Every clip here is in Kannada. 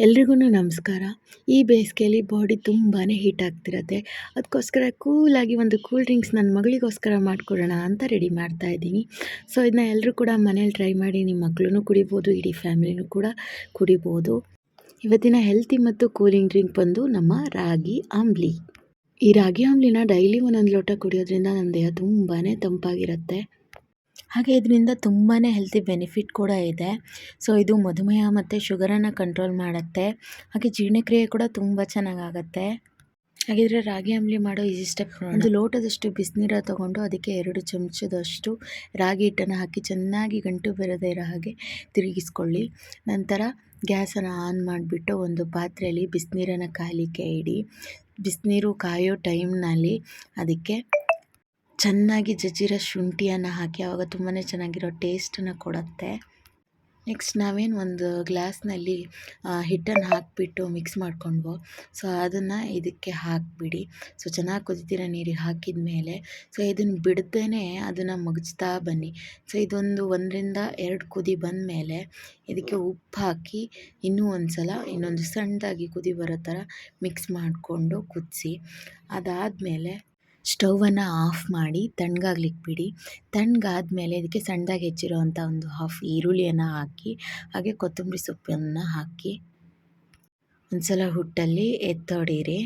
ಎಲ್ರಿಗೂ ನಮಸ್ಕಾರ. ಈ ಬೇಸಿಗೆಯಲ್ಲಿ ಬಾಡಿ ತುಂಬಾ ಹೀಟ್ ಆಗ್ತಿರತ್ತೆ. ಅದಕ್ಕೋಸ್ಕರ ಕೂಲಾಗಿ ಒಂದು ಕೂಲ್ ಡ್ರಿಂಕ್ಸ್ ನನ್ನ ಮಗಳಿಗೋಸ್ಕರ ಮಾಡಿಕೊಡೋಣ ಅಂತ ರೆಡಿ ಮಾಡ್ತಾ ಇದ್ದೀನಿ. ಸೊ ಇದನ್ನ ಎಲ್ಲರೂ ಕೂಡ ಮನೇಲಿ ಟ್ರೈ ಮಾಡಿ ನಿಮ್ಮ ಮಕ್ಕಳೂ ಕುಡಿಬೋದು, ಇಡೀ ಫ್ಯಾಮಿಲಿನೂ ಕೂಡ ಕುಡಿಬೋದು. ಇವತ್ತಿನ ಹೆಲ್ತಿ ಮತ್ತು ಕೂಲಿಂಗ್ ಡ್ರಿಂಕ್ ಬಂದು ನಮ್ಮ ರಾಗಿ ಆಂಬ್ಲಿ ಈ ರಾಗಿ ಆಂಬ್ಲಿನ ಡೈಲಿ ಒಂದೊಂದು ಲೋಟ ಕುಡಿಯೋದ್ರಿಂದ ನಮ್ಮ ದೇಹ ತುಂಬಾ ತಂಪಾಗಿರುತ್ತೆ. ಹಾಗೆ ಇದರಿಂದ ತುಂಬಾ ಹೆಲ್ತಿ ಬೆನಿಫಿಟ್ ಕೂಡ ಇದೆ. ಸೊ ಇದು ಮಧುಮೇಹ ಮತ್ತು ಶುಗರನ್ನು ಕಂಟ್ರೋಲ್ ಮಾಡುತ್ತೆ. ಹಾಗೆ ಜೀರ್ಣಕ್ರಿಯೆ ಕೂಡ ತುಂಬ ಚೆನ್ನಾಗಾಗತ್ತೆ. ಹಾಗಿದ್ರೆ ರಾಗಿ ಅಂಬಲಿ ಮಾಡೋ ಈಸಿ ಸ್ಟೆಪ್ ಒಂದು ಲೋಟದಷ್ಟು ಬಿಸಿನೀರ ತೊಗೊಂಡು ಅದಕ್ಕೆ ಎರಡು ಚಮಚದಷ್ಟು ರಾಗಿ ಹಿಟ್ಟನ್ನು ಹಾಕಿ ಚೆನ್ನಾಗಿ ಗಂಟು ಬರದೇ ಇರೋ ಹಾಗೆ ತಿರುಗಿಸ್ಕೊಳ್ಳಿ. ನಂತರ ಗ್ಯಾಸನ್ನು ಆನ್ ಮಾಡಿಬಿಟ್ಟು ಒಂದು ಪಾತ್ರೆಯಲ್ಲಿ ಬಿಸಿನೀರನ್ನು ಕಾಲಿಕೆ ಇಡಿ. ಬಿಸಿನೀರು ಕಾಯೋ ಟೈಮ್ನಲ್ಲಿ ಅದಕ್ಕೆ ಚೆನ್ನಾಗಿ ಜಜ್ಜಿರೋ ಶುಂಠಿಯನ್ನು ಹಾಕಿ ಆವಾಗ ತುಂಬಾ ಚೆನ್ನಾಗಿರೋ ಟೇಸ್ಟನ್ನು ಕೊಡುತ್ತೆ. ನೆಕ್ಸ್ಟ್ ನಾವೇನು ಒಂದು ಗ್ಲಾಸ್ನಲ್ಲಿ ಹಿಟ್ಟನ್ನು ಹಾಕಿಬಿಟ್ಟು ಮಿಕ್ಸ್ ಮಾಡ್ಕೊಂಡ್ವೋ, ಸೊ ಅದನ್ನು ಇದಕ್ಕೆ ಹಾಕಿಬಿಡಿ. ಸೊ ಚೆನ್ನಾಗಿ ಕುದಿತಿರೋ ನೀರಿಗೆ ಹಾಕಿದ ಮೇಲೆ ಸೊ ಇದನ್ನು ಬಿಡ್ದೇ ಅದನ್ನು ಮುಗಿಸ್ತಾ ಬನ್ನಿ. ಸೊ ಇದೊಂದು ಒಂದರಿಂದ ಎರಡು ಕುದಿ ಬಂದ ಮೇಲೆ ಇದಕ್ಕೆ ಉಪ್ಪು ಹಾಕಿ ಇನ್ನೂ ಒಂದು ಸಲ ಇನ್ನೊಂದು ಸಣ್ಣದಾಗಿ ಕುದಿ ಬರೋ ಥರ ಮಿಕ್ಸ್ ಮಾಡಿಕೊಂಡು ಕುದಿಸಿ, ಅದಾದಮೇಲೆ ಸ್ಟೌವನ್ನು ಆಫ್ ಮಾಡಿ ತಣ್ಣಗಾಗ್ಲಿಕ್ಕೆ ಬಿಡಿ ತಣ್ಣಗಾದ್ಮೇಲೆ ಇದಕ್ಕೆ ಸಣ್ಣದಾಗಿ ಹೆಚ್ಚಿರೋವಂಥ ಒಂದು ಹಾಫ್ ಈರುಳ್ಳಿಯನ್ನು ಹಾಕಿ, ಹಾಗೆ ಕೊತ್ತಂಬರಿ ಸೊಪ್ಪನ್ನು ಹಾಕಿ ಒಂದು ಸಲ ಹುಟ್ಟಲ್ಲಿ ಎತ್ತೊಡೀರಿ.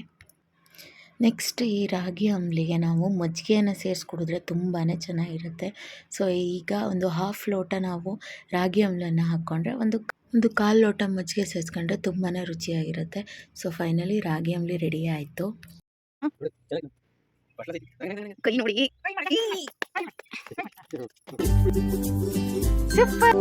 ನೆಕ್ಸ್ಟ್ ಈ ರಾಗಿ ಅಂಬ್ಲಿಗೆ ನಾವು ಮಜ್ಜಿಗೆಯನ್ನು ಸೇರಿಸ್ಕೊಡಿದ್ರೆ ತುಂಬಾ ಚೆನ್ನಾಗಿರುತ್ತೆ. ಸೊ, ಈಗ ಒಂದು ಹಾಫ್ ಲೋಟ ನಾವು ರಾಗಿ ಅಂಬ್ಲನ್ನು ಹಾಕ್ಕೊಂಡ್ರೆ ಒಂದು ಒಂದು ಕಾಲು ಲೋಟ ಮಜ್ಜಿಗೆ ಸೇರಿಸ್ಕೊಂಡ್ರೆ ತುಂಬಾ ರುಚಿಯಾಗಿರುತ್ತೆ. So, finally ragi ambli ready ಆಯಿತು. கை நொடி சூப்பர்